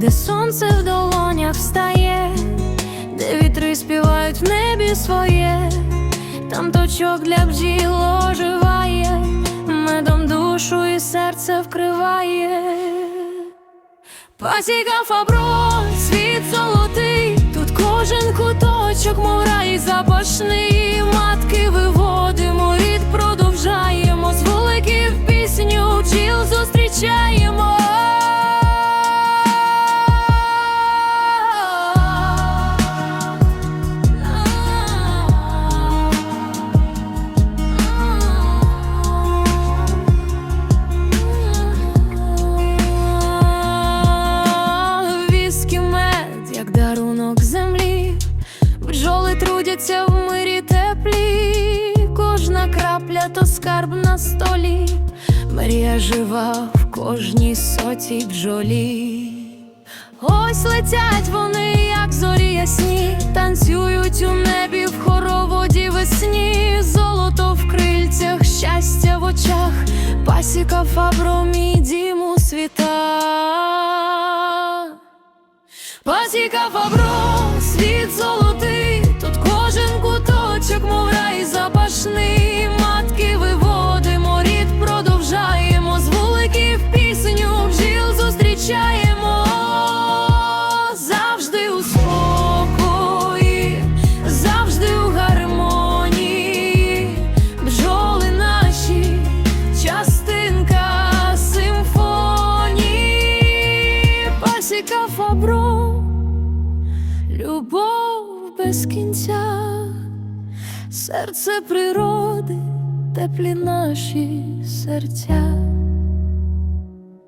де сонце в долонях встає, де вітри співають в небі своє, там точок для бджіл оживає, медом душу і серце вкриває. Пасіка фабро, світ золотий, тут кожен куточок, мов рай запашний, матки виводимо, бджоли трудяться в мирі теплі, кожна крапля то скарб на столі, Марія жива в кожній соті бджолі. Ось летять вони, як зорі ясні, танцюють у небі в хороводі весні, золото в крильцях, щастя в очах, пасіка фабро, мій дім у світах. Пасіка фабро, світ золотий, Любов без кінця, серце природи, теплі наші серця.